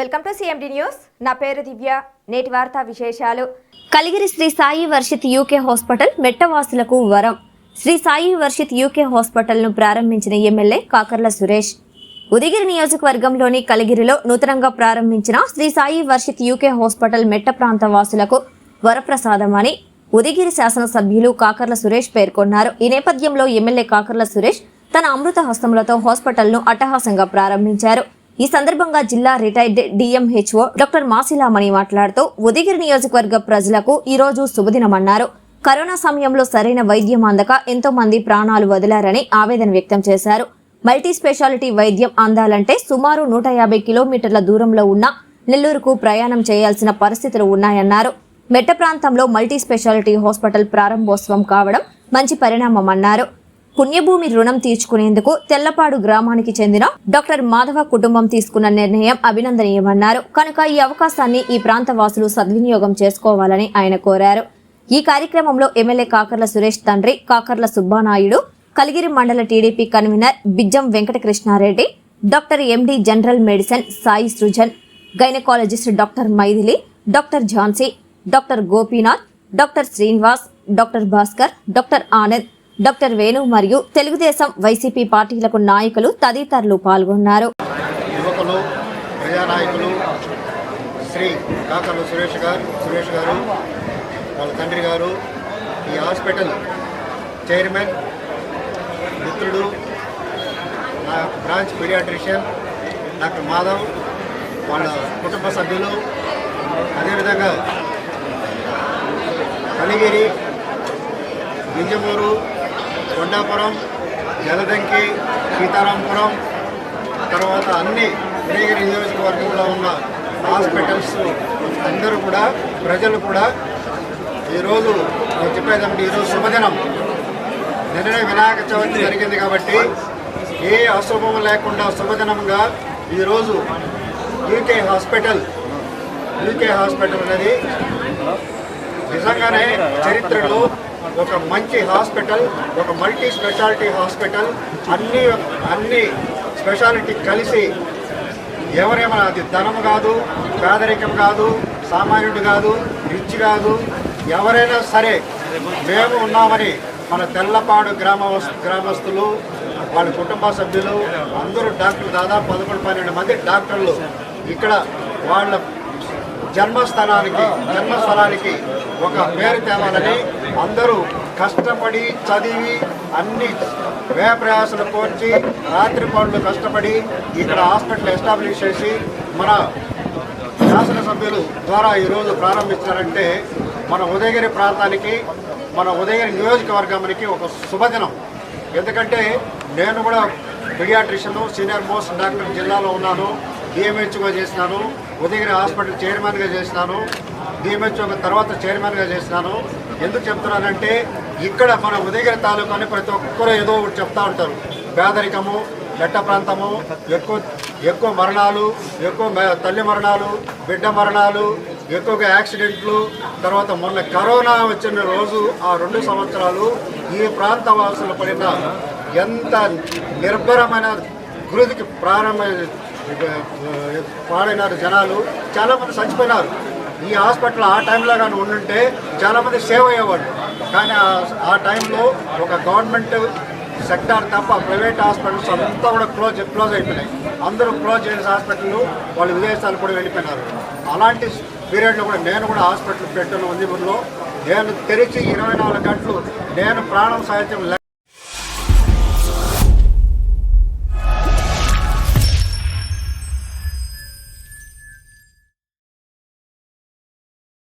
Welcome to CMD news. నా పేరు దివ్య. నేటి వార్తా విశేషాలు. కలిగిరి శ్రీ సాయి వర్షిత్ యూకే హాస్పిటల్ మెట్టవాసులకు వరం. శ్రీ సాయి వర్షిత్ యూకే హాస్పిటల్ను ప్రారంభించిన ఎమ్మెల్యే కాకర్ల సురేష్. ఉదయగిరి నియోజకవర్గంలోని కలిగిరిలో నూతనంగా ప్రారంభించిన శ్రీ సాయి వర్షిత్ యూకే హాస్పిటల్ మెట్ట ప్రాంత వాసులకు వరప్రసాదమని ఉదయగిరి శాసనసభ్యులు కాకర్ల సురేష్ పేర్కొన్నారు. ఈ నేపథ్యంలో ఎమ్మెల్యే కాకర్ల సురేష్ తన అమృత హస్తములతో హాస్పిటల్ను అట్టహాసంగా ప్రారంభించారు. ఈ సందర్భంగా జిల్లా రిటైర్డ్ డిఎంహెచ్ఓ డాక్టర్ మాసిలామణి మాట్లాడుతూ ఉదయగిరి నియోజకవర్గ ప్రజలకు ఈరోజు శుభదినమన్నారు. కరోనా సమయంలో సరైన వైద్యం అందక ఎంతో మంది ప్రాణాలు వదిలారని ఆవేదన వ్యక్తం చేశారు. మల్టీ స్పెషాలిటీ వైద్యం అందాలంటే సుమారు నూట యాభై కిలోమీటర్ల దూరంలో ఉన్న నెల్లూరుకు ప్రయాణం చేయాల్సిన పరిస్థితులు ఉన్నాయన్నారు. మెట్ట ప్రాంతంలో మల్టీ స్పెషాలిటీ హాస్పిటల్ ప్రారంభోత్సవం కావడం మంచి పరిణామమన్నారు. పుణ్యభూమి రుణం తీర్చుకునేందుకు తెల్లపాడు గ్రామానికి చెందిన డాక్టర్ మాధవ కుటుంబం తీసుకున్న నిర్ణయం అభినందనీయమన్నారు. కనుక ఈ అవకాశాన్ని ఈ ప్రాంత వాసులు సద్వినియోగం చేసుకోవాలని ఆయన కోరారు. ఈ కార్యక్రమంలో ఎమ్మెల్యే కాకర్ల సురేష్ తండ్రి కాకర్ల సుబ్బానాయుడు కలిగిరి మండల TDP convener Bijjam Venkatakrishnareddy doctor MD general medicine Sai Srujan gynaecologist doctor Mythili doctor Jhansi doctor Gopinath doctor Srinivas doctor Bhaskar doctor Anand doctor Venu మరియు తెలుగుదేశం వైసీపీ పార్టీలకు నాయకులు తదితరులు పాల్గొన్నారు. యువకులు ప్రజానాయకులు శ్రీ కాకర్ల సురేష్ గారు సురేష్ గారు వాళ్ళ తండ్రి గారు ఈ హాస్పిటల్ చైర్మన్ మిత్రుడు నా బ్రాంచ్ పీడియాట్రిషియన్ డాక్టర్ మాధవ్ వాళ్ళ కుటుంబ సభ్యులు అదేవిధంగా కలిగిరి బింజమూరు కొండాపురం జలదంకి సీతారాంపురం తర్వాత అన్ని ఉదయగిరి నియోజకవర్గంలో ఉన్న హాస్పిటల్స్ అందరూ కూడా ప్రజలు కూడా ఈరోజు నేను చెప్పేదంటే ఈరోజు శుభదినం. నిన్ననే వినాయక చవితి జరిగింది కాబట్టి ఏ అశుభం లేకుండా శుభదినంగా ఈరోజు యూకే హాస్పిటల్ యూకే హాస్పిటల్ అనేది నిజంగానే చరిత్రలో ఒక మంచి హాస్పిటల్ ఒక మల్టీ స్పెషాలిటీ హాస్పిటల్ అన్ని అన్ని స్పెషాలిటీ కలిసి ఎవరేమైనా అది ధనం కాదు పేదరికం కాదు సామాన్యుడు కాదు రిచ్ కాదు ఎవరైనా సరే మేము ఉన్నామని మన తెల్లపాడు గ్రామ గ్రామస్తులు వాళ్ళ కుటుంబ సభ్యులు అందరూ డాక్టర్లు దాదాపు పదకొండు పన్నెండు మంది డాక్టర్లు ఇక్కడ వాళ్ళ జన్మస్థలానికి జన్మస్థలానికి ఒక పేరు తేవాలని అందరూ కష్టపడి చదివి అన్ని వ్యయ కోర్చి రాత్రి పనులు కష్టపడి ఇక్కడ హాస్పిటల్ ఎస్టాబ్లిష్ చేసి మన శాసనసభ్యులు ద్వారా ఈరోజు ప్రారంభించారంటే మన ఉదయగిరి ప్రాంతానికి మన ఉదయగిరి నియోజకవర్గానికి ఒక శుభదినం. ఎందుకంటే నేను కూడా పిడియాట్రిషియన్ సీనియర్ మోస్ట్ డాక్టర్ జిల్లాలో ఉన్నాను. డిఎంహెచ్గా చేసినాను ఉదయగిరి హాస్పిటల్ చైర్మన్గా చేసినాను డిఎంహెచ్ఓ తర్వాత చైర్మన్గా చేసినాను. ఎందుకు చెప్తున్నానంటే ఇక్కడ మన ఉదయగిరి తాలూకాని ప్రతి ఒక్కరూ ఏదో ఒకటి చెప్తా ఉంటారు. పేదరికము మెట్ట ప్రాంతము ఎక్కువ ఎక్కువ మరణాలు ఎక్కువ తల్లి మరణాలు బిడ్డ మరణాలు ఎక్కువగా యాక్సిడెంట్లు తర్వాత మొన్న కరోనా వచ్చిన రోజు ఆ రెండు సంవత్సరాలు ఈ ప్రాంత వాసులు పడిన ఎంత నిర్భరమైన గురుదికి ప్రారంభ పాడైనారు జనాలు చాలామంది చచ్చిపోయినారు. ఈ హాస్పిటల్ ఆ టైంలో కానీ ఉండుంటే చాలామంది సేవ్ అయ్యేవాళ్ళు. కానీ ఆ- టైంలో ఒక గవర్నమెంట్ సెక్టార్ తప్ప ప్రైవేట్ హాస్పిటల్స్ అంతా కూడా క్లోజ్ క్లోజ్ అయిపోయినాయి. అందరూ క్లోజ్ చేసిన హాస్పిటల్ వాళ్ళు విదేశాలు కూడా వెళ్ళిపోయినారు. అలాంటి పీరియడ్లో కూడా నేను కూడా హాస్పిటల్ పెట్టిన ఉంది ఊళ్ళో నేను తెరిచి ఇరవై నాలుగు గంటలు నేను ప్రాణం సాహిత్యం